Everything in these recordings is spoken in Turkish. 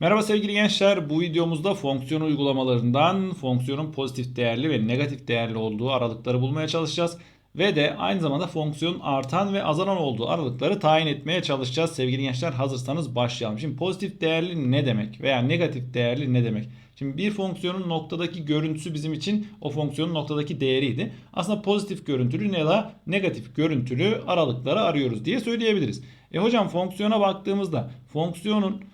Merhaba sevgili gençler. Bu videomuzda fonksiyon uygulamalarından fonksiyonun pozitif değerli ve negatif değerli olduğu aralıkları bulmaya çalışacağız. Ve de aynı zamanda fonksiyonun artan ve azalan olduğu aralıkları tayin etmeye çalışacağız. Sevgili gençler hazırsanız başlayalım. Şimdi pozitif değerli ne demek veya negatif değerli ne demek? Şimdi bir fonksiyonun noktadaki görüntüsü bizim için o fonksiyonun noktadaki değeriydi. Aslında pozitif görüntülü ne la negatif görüntülü aralıkları arıyoruz diye söyleyebiliriz. E hocam fonksiyona baktığımızda fonksiyonun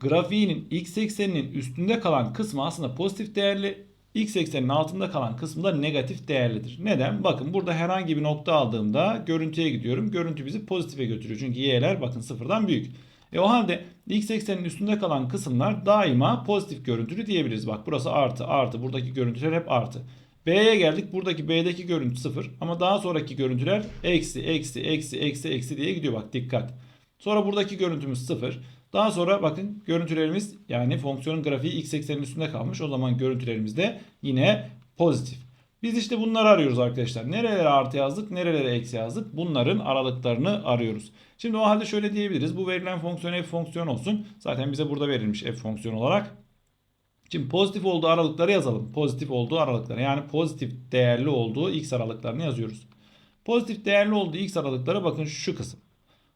grafiğinin x ekseninin üstünde kalan kısmı aslında pozitif değerli, x ekseninin altında kalan kısmı da negatif değerlidir. Neden? Bakın burada herhangi bir nokta aldığımda görüntüye gidiyorum. Görüntü bizi pozitife götürüyor. Çünkü y'ler bakın sıfırdan büyük. E o halde x eksenin üstünde kalan kısımlar daima pozitif görüntülü diyebiliriz. Bak burası artı artı buradaki görüntüler hep artı. B'ye geldik. Buradaki B'deki görüntü sıfır. Ama daha sonraki görüntüler eksi eksi eksi eksi eksi diye gidiyor. Bak dikkat. Sonra buradaki görüntümüz sıfır. Daha sonra bakın görüntülerimiz yani fonksiyonun grafiği x eksenin üstünde kalmış. O zaman görüntülerimiz de yine pozitif. Biz işte bunları arıyoruz arkadaşlar. Nerelere artı yazdık, nerelere eksi yazdık. Bunların aralıklarını arıyoruz. Şimdi o halde şöyle diyebiliriz. Bu verilen fonksiyon f fonksiyon olsun. Zaten bize burada verilmiş f fonksiyon olarak. Şimdi pozitif olduğu aralıkları yazalım. Pozitif olduğu aralıkları yani pozitif değerli olduğu x aralıklarını yazıyoruz. Pozitif değerli olduğu x aralıkları bakın şu kısım.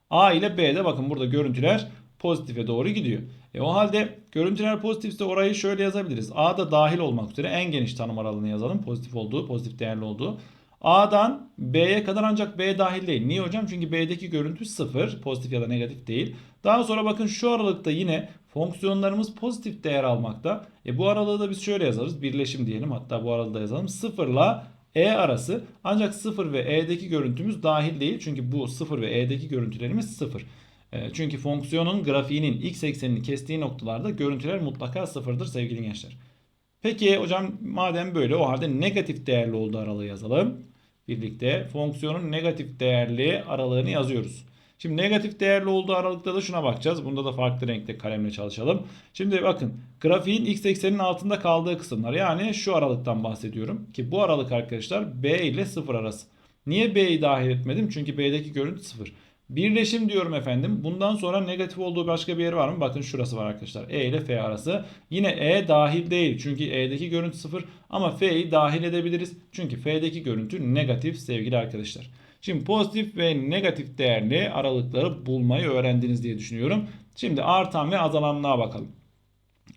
A ile B'de bakın burada görüntüler pozitife doğru gidiyor. E o halde görüntüler pozitifse orayı şöyle yazabiliriz. A da dahil olmak üzere en geniş tanım aralığını yazalım. Pozitif olduğu, pozitif değerli olduğu. A'dan B'ye kadar ancak B dahil değil. Niye hocam? Çünkü B'deki görüntü sıfır. Pozitif ya da negatif değil. Daha sonra bakın şu aralıkta yine fonksiyonlarımız pozitif değer almakta. E bu aralığı da biz şöyle yazarız. Birleşim diyelim. Hatta bu aralığı da yazalım. Sıfırla E arası. Ancak 0 ve E'deki görüntümüz dahil değil. Çünkü bu 0 ve E'deki görüntülerimiz 0. E, çünkü fonksiyonun grafiğinin x eksenini kestiği noktalarda görüntüler mutlaka sıfırdır sevgili gençler. Peki hocam madem böyle o halde negatif değerli olduğu aralığı yazalım. Birlikte fonksiyonun negatif değerli aralığını yazıyoruz. Şimdi negatif değerli olduğu aralıkta da şuna bakacağız. Bunda da farklı renkte kalemle çalışalım. Şimdi bakın grafiğin x ekseninin altında kaldığı kısımlar yani şu aralıktan bahsediyorum. Ki bu aralık arkadaşlar b ile 0 arası. Niye b'yi dahil etmedim? Çünkü b'deki görüntü 0. Birleşim diyorum efendim. Bundan sonra negatif olduğu başka bir yer var mı? Bakın şurası var arkadaşlar. E ile F arası. Yine E dahil değil. Çünkü E'deki görüntü 0. Ama F'yi dahil edebiliriz. Çünkü F'deki görüntü negatif sevgili arkadaşlar. Şimdi pozitif ve negatif değerli aralıkları bulmayı öğrendiniz diye düşünüyorum. Şimdi artan ve azalanlığa bakalım.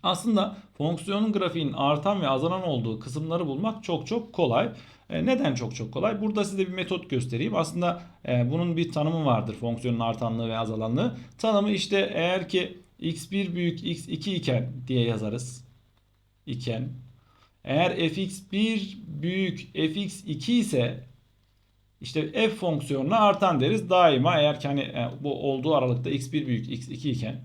Aslında fonksiyonun grafiğinin artan ve azalan olduğu kısımları bulmak çok çok kolay. E, neden çok çok kolay? Burada size bir metot göstereyim. Aslında e, bunun bir tanımı vardır fonksiyonun artanlığı ve azalanlığı. Tanımı işte eğer ki x1 büyük x2 iken diye yazarız. İken. Eğer fx1 büyük fx2 ise işte f fonksiyonuna artan deriz. Daima eğer ki hani e, bu olduğu aralıkta x1 büyük x2 iken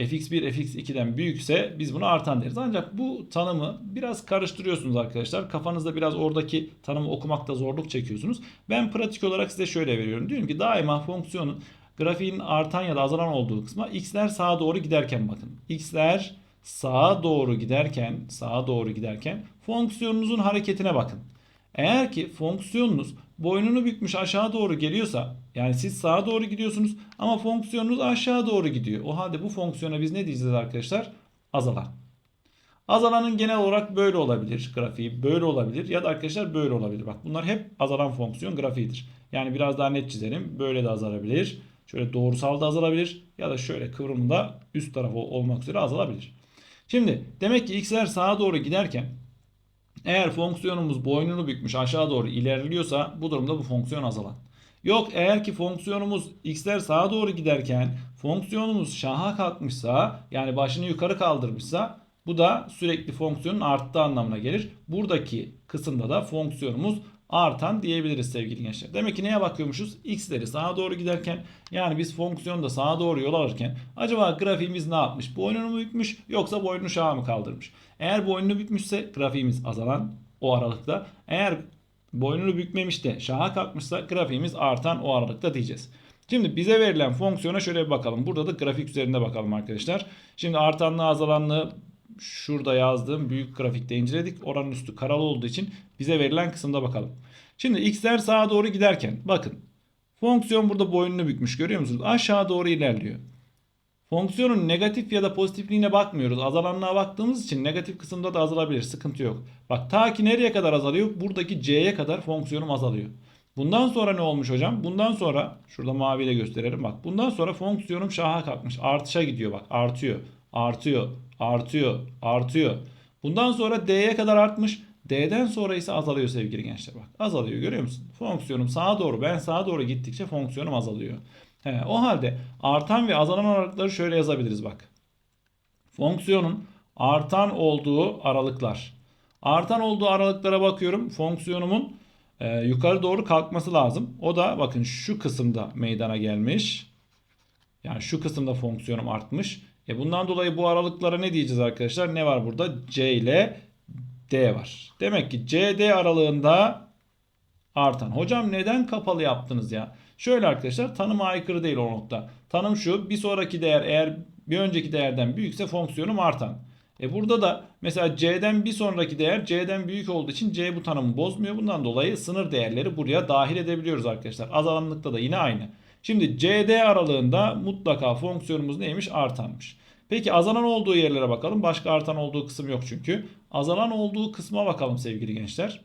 fx1 fx2'den büyükse biz bunu artan deriz. Ancak bu tanımı biraz karıştırıyorsunuz arkadaşlar. Kafanızda biraz oradaki tanımı okumakta zorluk çekiyorsunuz. Ben pratik olarak size şöyle veriyorum. Diyorum ki daima fonksiyonun grafiğin artan ya da azalan olduğu kısma x'ler sağa doğru giderken bakın. x'ler sağa doğru giderken, sağa doğru giderken fonksiyonunuzun hareketine bakın. Eğer ki fonksiyonunuz boynunu bükmüş aşağı doğru geliyorsa yani siz sağa doğru gidiyorsunuz ama fonksiyonunuz aşağı doğru gidiyor. O halde bu fonksiyona biz ne diyeceğiz arkadaşlar? Azalan. Azalanın genel olarak böyle olabilir grafiği, böyle olabilir ya da arkadaşlar böyle olabilir. Bak bunlar hep azalan fonksiyon grafiğidir. Yani biraz daha net çizelim. Böyle de azalabilir. Şöyle doğrusal da azalabilir ya da şöyle kıvrımda üst tarafı olmak üzere azalabilir. Şimdi demek ki x'ler sağa doğru giderken eğer fonksiyonumuz boynunu bükmüş aşağı doğru ilerliyorsa bu durumda bu fonksiyon azalan. Yok eğer ki fonksiyonumuz x'ler sağa doğru giderken fonksiyonumuz şaha kalkmışsa yani başını yukarı kaldırmışsa bu da sürekli fonksiyonun arttığı anlamına gelir. Buradaki kısımda da fonksiyonumuz artan diyebiliriz sevgili gençler. Demek ki neye bakıyormuşuz? X'leri sağa doğru giderken yani biz fonksiyonda sağa doğru yol alırken acaba grafiğimiz ne yapmış? Boynunu mu bükmüş yoksa boynunu şaha mı kaldırmış? Eğer boynunu bükmüşse grafiğimiz azalan o aralıkta. Eğer boynunu bükmemiş de şaha kalkmışsa grafiğimiz artan o aralıkta diyeceğiz. Şimdi bize verilen fonksiyona şöyle bir bakalım. Burada da grafik üzerinde bakalım arkadaşlar. Şimdi artanlığı azalanlığı şurada yazdığım büyük grafikte inceledik. Oranın üstü karalı olduğu için bize verilen kısımda bakalım. Şimdi x'ler sağa doğru giderken bakın fonksiyon burada boynunu bükmüş görüyor musunuz? Aşağı doğru ilerliyor. Fonksiyonun negatif ya da pozitifliğine bakmıyoruz. Azalanlığa baktığımız için negatif kısımda da azalabilir. Sıkıntı yok. Bak ta ki nereye kadar azalıyor? Buradaki c'ye kadar fonksiyonum azalıyor. Bundan sonra ne olmuş hocam? Bundan sonra şurada maviyle gösterelim bak. Bundan sonra fonksiyonum şaha kalkmış. Artışa gidiyor bak. Artıyor. Artıyor. Artıyor. Artıyor. Bundan sonra d'ye kadar artmış. D'den sonra ise azalıyor sevgili gençler bak. Azalıyor görüyor musun? Fonksiyonum sağa doğru ben sağa doğru gittikçe fonksiyonum azalıyor. He, o halde artan ve azalan aralıkları şöyle yazabiliriz bak. Fonksiyonun artan olduğu aralıklar. Artan olduğu aralıklara bakıyorum. Fonksiyonumun e, yukarı doğru kalkması lazım. O da bakın şu kısımda meydana gelmiş. Yani şu kısımda fonksiyonum artmış. E bundan dolayı bu aralıklara ne diyeceğiz arkadaşlar? Ne var burada? C ile D var. Demek ki CD aralığında artan. Hocam neden kapalı yaptınız ya? Şöyle arkadaşlar tanıma aykırı değil o nokta. Tanım şu bir sonraki değer eğer bir önceki değerden büyükse fonksiyonum artan. E burada da mesela c'den bir sonraki değer c'den büyük olduğu için c bu tanımı bozmuyor. Bundan dolayı sınır değerleri buraya dahil edebiliyoruz arkadaşlar. Azalanlıkta da yine aynı. Şimdi cd aralığında mutlaka fonksiyonumuz neymiş? Artanmış. Peki azalan olduğu yerlere bakalım. Başka artan olduğu kısım yok çünkü. Azalan olduğu kısma bakalım sevgili gençler.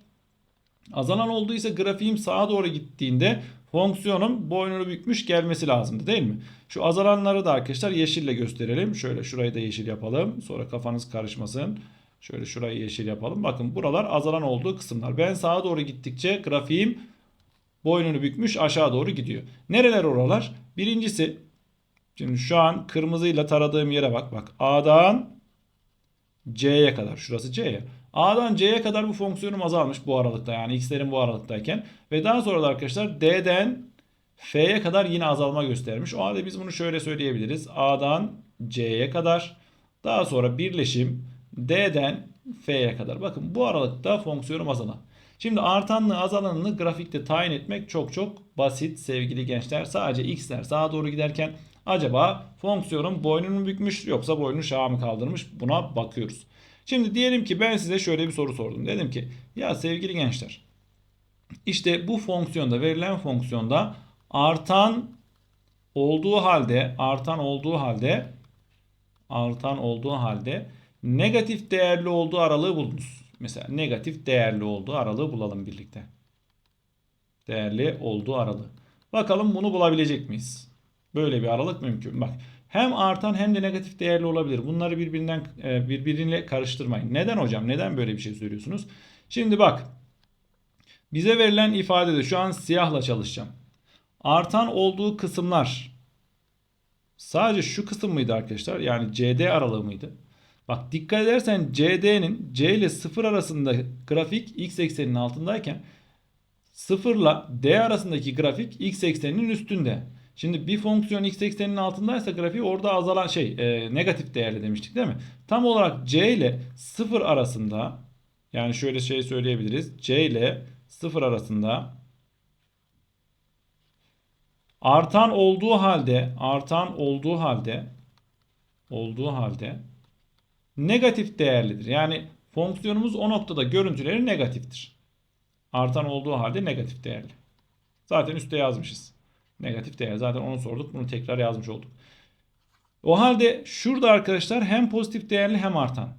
Azalan olduysa grafiğim sağa doğru gittiğinde fonksiyonum boynunu bükmüş gelmesi lazımdı değil mi? Şu azalanları da arkadaşlar yeşille gösterelim. Şöyle şurayı da yeşil yapalım. Sonra kafanız karışmasın. Şöyle şurayı yeşil yapalım. Bakın buralar azalan olduğu kısımlar. Ben sağa doğru gittikçe grafiğim boynunu bükmüş aşağı doğru gidiyor. Nereler oralar? Birincisi şimdi şu an kırmızıyla taradığım yere bak. Bak A'dan C'ye kadar. Şurası C'ye. A'dan C'ye kadar bu fonksiyonum azalmış bu aralıkta yani x'lerin bu aralıktayken. Ve daha sonra da arkadaşlar D'den F'ye kadar yine azalma göstermiş. O halde biz bunu şöyle söyleyebiliriz. A'dan C'ye kadar daha sonra birleşim D'den F'ye kadar. Bakın bu aralıkta fonksiyonum azalan. Şimdi artanlı azalanını grafikte tayin etmek çok çok basit sevgili gençler. Sadece x'ler sağa doğru giderken acaba fonksiyonun boynunu bükmüş yoksa boynunu şaha mı kaldırmış buna bakıyoruz. Şimdi diyelim ki ben size şöyle bir soru sordum. Dedim ki ya sevgili gençler işte bu fonksiyonda verilen fonksiyonda artan olduğu halde artan olduğu halde artan olduğu halde negatif değerli olduğu aralığı buldunuz. Mesela negatif değerli olduğu aralığı bulalım birlikte. Değerli olduğu aralığı. Bakalım bunu bulabilecek miyiz? Böyle bir aralık mümkün. Bak hem artan hem de negatif değerli olabilir. Bunları birbirinden e, birbiriyle karıştırmayın. Neden hocam? Neden böyle bir şey söylüyorsunuz? Şimdi bak. Bize verilen ifadede şu an siyahla çalışacağım. Artan olduğu kısımlar sadece şu kısım mıydı arkadaşlar? Yani CD aralığı mıydı? Bak dikkat edersen CD'nin C ile 0 arasında grafik x ekseninin altındayken 0 ile D arasındaki grafik x ekseninin üstünde. Şimdi bir fonksiyon x ekseninin altındaysa grafiği orada azalan şey e, negatif değerli demiştik değil mi? Tam olarak c ile 0 arasında yani şöyle şey söyleyebiliriz. c ile 0 arasında artan olduğu halde artan olduğu halde olduğu halde negatif değerlidir. Yani fonksiyonumuz o noktada görüntüleri negatiftir. Artan olduğu halde negatif değerli. Zaten üstte yazmışız. Negatif değer. Zaten onu sorduk. Bunu tekrar yazmış olduk. O halde şurada arkadaşlar hem pozitif değerli hem artan.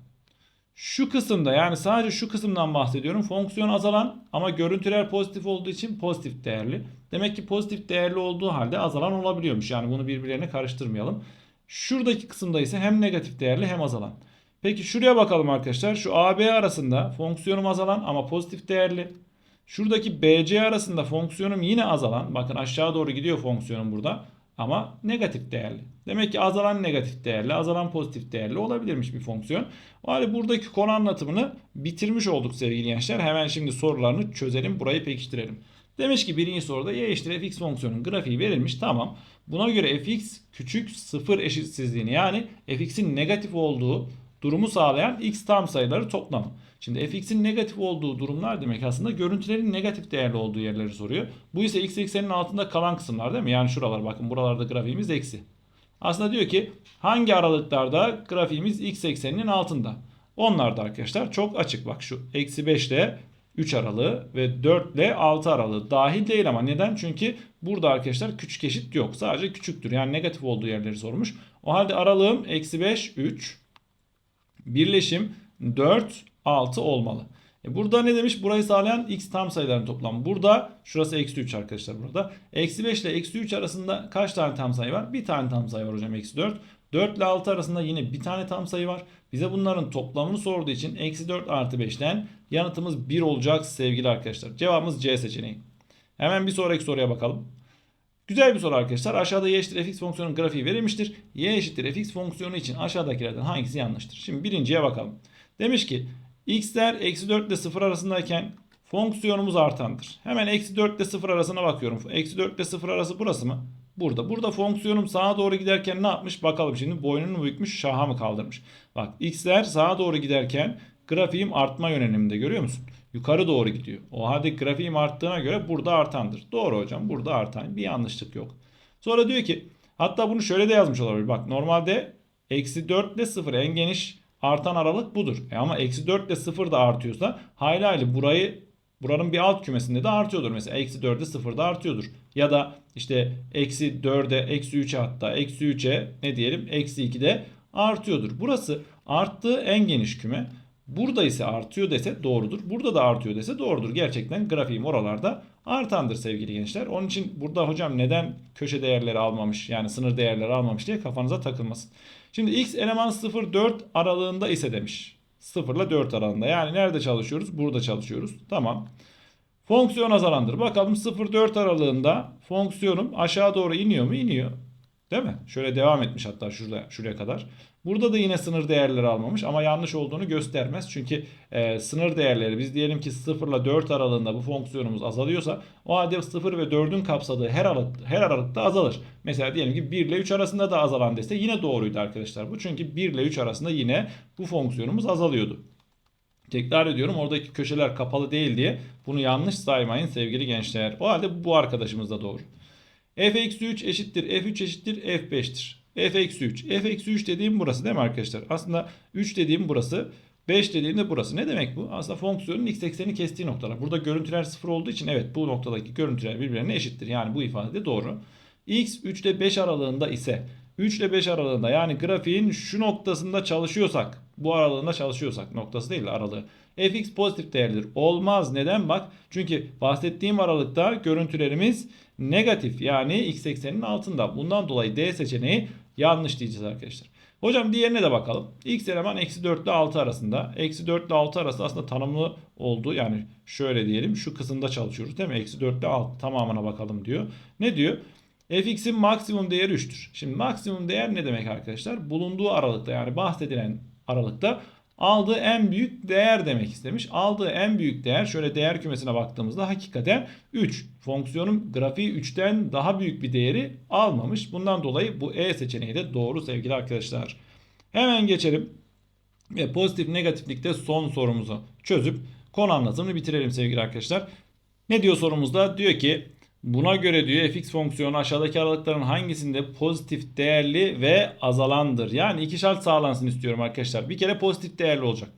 Şu kısımda yani sadece şu kısımdan bahsediyorum. Fonksiyon azalan ama görüntüler pozitif olduğu için pozitif değerli. Demek ki pozitif değerli olduğu halde azalan olabiliyormuş. Yani bunu birbirlerine karıştırmayalım. Şuradaki kısımda ise hem negatif değerli hem azalan. Peki şuraya bakalım arkadaşlar. Şu AB arasında fonksiyonum azalan ama pozitif değerli. Şuradaki BC arasında fonksiyonum yine azalan. Bakın aşağı doğru gidiyor fonksiyonum burada. Ama negatif değerli. Demek ki azalan negatif değerli, azalan pozitif değerli olabilirmiş bir fonksiyon. O buradaki konu anlatımını bitirmiş olduk sevgili gençler. Hemen şimdi sorularını çözelim, burayı pekiştirelim. Demiş ki birinci soruda y eşittir fx fonksiyonun grafiği verilmiş. Tamam. Buna göre fx küçük sıfır eşitsizliğini yani fx'in negatif olduğu durumu sağlayan x tam sayıları toplamı. Şimdi fx'in negatif olduğu durumlar demek aslında görüntülerin negatif değerli olduğu yerleri soruyor. Bu ise x eksenin altında kalan kısımlar değil mi? Yani şuralar bakın buralarda grafiğimiz eksi. Aslında diyor ki hangi aralıklarda grafiğimiz x ekseninin altında? Onlar da arkadaşlar çok açık. Bak şu eksi 5 ile 3 aralığı ve 4 ile 6 aralığı dahil değil ama neden? Çünkü burada arkadaşlar küçük eşit yok. Sadece küçüktür. Yani negatif olduğu yerleri sormuş. O halde aralığım eksi 5 3. Birleşim 4 6 olmalı. E burada ne demiş? Burayı sağlayan x tam sayıların toplamı. Burada şurası eksi 3 arkadaşlar burada. Eksi 5 ile eksi 3 arasında kaç tane tam sayı var? Bir tane tam sayı var hocam eksi 4. 4 ile 6 arasında yine bir tane tam sayı var. Bize bunların toplamını sorduğu için eksi 4 artı 5'ten yanıtımız 1 olacak sevgili arkadaşlar. Cevabımız C seçeneği. Hemen bir sonraki soruya bakalım. Güzel bir soru arkadaşlar. Aşağıda y eşittir fx fonksiyonun grafiği verilmiştir. y eşittir fx fonksiyonu için aşağıdakilerden hangisi yanlıştır? Şimdi birinciye bakalım. Demiş ki x'ler eksi 4 ile 0 arasındayken fonksiyonumuz artandır. Hemen eksi 4 ile 0 arasına bakıyorum. Eksi 4 ile 0 arası burası mı? Burada. Burada fonksiyonum sağa doğru giderken ne yapmış? Bakalım şimdi boynunu bükmüş şaha mı kaldırmış? Bak x'ler sağa doğru giderken grafiğim artma yöneliminde görüyor musun? Yukarı doğru gidiyor. O halde grafiğim arttığına göre burada artandır. Doğru hocam burada artan bir yanlışlık yok. Sonra diyor ki hatta bunu şöyle de yazmış olabilir. Bak normalde eksi 4 ile 0 en geniş artan aralık budur. E ama eksi 4 ile 0 da artıyorsa hayli hayli burayı buranın bir alt kümesinde de artıyordur. Mesela eksi 4'e 0 da artıyordur. Ya da işte eksi 4'e eksi 3'e hatta eksi 3'e ne diyelim eksi 2'de artıyordur. Burası arttığı en geniş küme. Burada ise artıyor dese doğrudur. Burada da artıyor dese doğrudur. Gerçekten grafiğim oralarda artandır sevgili gençler. Onun için burada hocam neden köşe değerleri almamış yani sınır değerleri almamış diye kafanıza takılmasın. Şimdi x eleman 0-4 aralığında ise demiş. 0 ile 4 aralığında. Yani nerede çalışıyoruz? Burada çalışıyoruz. Tamam. Fonksiyon azalandır. Bakalım 0-4 aralığında fonksiyonum aşağı doğru iniyor mu? İniyor. Değil mi? Şöyle devam etmiş hatta şurada şuraya kadar. Burada da yine sınır değerleri almamış ama yanlış olduğunu göstermez. Çünkü e, sınır değerleri biz diyelim ki 0 ile 4 aralığında bu fonksiyonumuz azalıyorsa o halde 0 ve 4'ün kapsadığı her aralık her aralıkta azalır. Mesela diyelim ki 1 ile 3 arasında da azalan dese yine doğruydu arkadaşlar bu. Çünkü 1 ile 3 arasında yine bu fonksiyonumuz azalıyordu. Tekrar ediyorum oradaki köşeler kapalı değil diye bunu yanlış saymayın sevgili gençler. O halde bu arkadaşımız da doğru. f-3 eşittir f3 eşittir f5'tir. F-3. f-3 dediğim burası değil mi arkadaşlar? Aslında 3 dediğim burası. 5 dediğim de burası. Ne demek bu? Aslında fonksiyonun x eksenini kestiği noktalar. Burada görüntüler sıfır olduğu için evet bu noktadaki görüntüler birbirine eşittir. Yani bu ifade de doğru. x 3 ile 5 aralığında ise 3 ile 5 aralığında yani grafiğin şu noktasında çalışıyorsak bu aralığında çalışıyorsak noktası değil aralığı fx pozitif değerlidir. Olmaz. Neden? Bak çünkü bahsettiğim aralıkta görüntülerimiz negatif yani x ekseninin altında. Bundan dolayı D seçeneği yanlış diyeceğiz arkadaşlar. Hocam diğerine de bakalım. X eleman eksi 4 ile 6 arasında. Eksi 4 ile 6 arası aslında tanımlı oldu. Yani şöyle diyelim şu kısımda çalışıyoruz değil mi? Eksi 4 ile 6 tamamına bakalım diyor. Ne diyor? fx'in maksimum değeri 3'tür. Şimdi maksimum değer ne demek arkadaşlar? Bulunduğu aralıkta yani bahsedilen aralıkta aldığı en büyük değer demek istemiş. Aldığı en büyük değer şöyle değer kümesine baktığımızda hakikaten 3. Fonksiyonun grafiği 3'ten daha büyük bir değeri almamış. Bundan dolayı bu E seçeneği de doğru sevgili arkadaşlar. Hemen geçelim. Ve pozitif negatiflikte son sorumuzu çözüp konu anlatımını bitirelim sevgili arkadaşlar. Ne diyor sorumuzda? Diyor ki Buna göre diyor fx fonksiyonu aşağıdaki aralıkların hangisinde pozitif değerli ve azalandır. Yani iki şart sağlansın istiyorum arkadaşlar. Bir kere pozitif değerli olacak.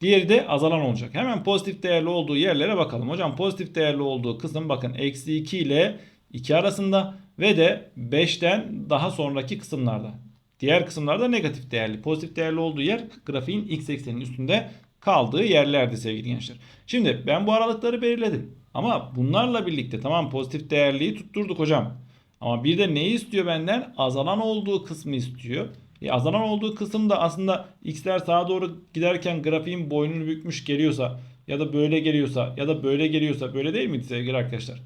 Diğeri de azalan olacak. Hemen pozitif değerli olduğu yerlere bakalım. Hocam pozitif değerli olduğu kısım bakın eksi 2 ile 2 arasında ve de 5'ten daha sonraki kısımlarda. Diğer kısımlarda negatif değerli. Pozitif değerli olduğu yer grafiğin x ekseninin üstünde kaldığı yerlerdi sevgili gençler. Şimdi ben bu aralıkları belirledim. Ama bunlarla birlikte tamam pozitif değerliği tutturduk hocam. Ama bir de neyi istiyor benden? Azalan olduğu kısmı istiyor. E, azalan olduğu kısım da aslında x'ler sağa doğru giderken grafiğin boynunu bükmüş geliyorsa ya da böyle geliyorsa ya da böyle geliyorsa böyle değil miydi sevgili arkadaşlar?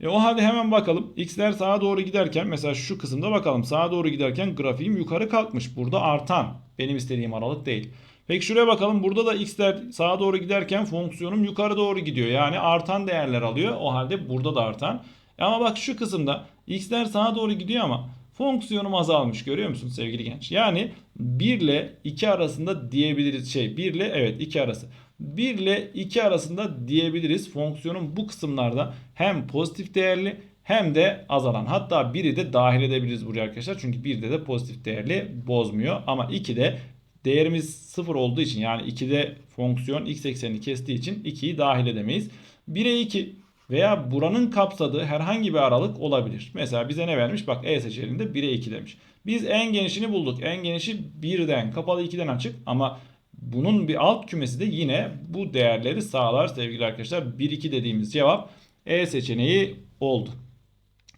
E, o halde hemen bakalım. X'ler sağa doğru giderken mesela şu kısımda bakalım. Sağa doğru giderken grafiğim yukarı kalkmış. Burada artan. Benim istediğim aralık değil. Peki şuraya bakalım. Burada da x'ler sağa doğru giderken fonksiyonum yukarı doğru gidiyor. Yani artan değerler alıyor. O halde burada da artan. Ama bak şu kısımda x'ler sağa doğru gidiyor ama fonksiyonum azalmış. Görüyor musun sevgili genç? Yani 1 ile 2 arasında diyebiliriz. Şey 1 ile evet 2 arası. 1 ile 2 arasında diyebiliriz. Fonksiyonun bu kısımlarda hem pozitif değerli hem de azalan. Hatta 1'i de dahil edebiliriz buraya arkadaşlar. Çünkü 1'de de pozitif değerli bozmuyor. Ama 2'de değerimiz 0 olduğu için yani 2'de fonksiyon x eksenini kestiği için 2'yi dahil edemeyiz. 1'e 2 veya buranın kapsadığı herhangi bir aralık olabilir. Mesela bize ne vermiş? Bak E seçeneğinde 1'e 2 demiş. Biz en genişini bulduk. En genişi 1'den kapalı 2'den açık ama bunun bir alt kümesi de yine bu değerleri sağlar sevgili arkadaşlar. 1-2 dediğimiz cevap E seçeneği oldu.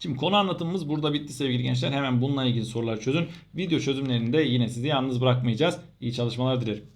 Şimdi konu anlatımımız burada bitti sevgili gençler. Hemen bununla ilgili sorular çözün. Video çözümlerinde yine sizi yalnız bırakmayacağız. İyi çalışmalar dilerim.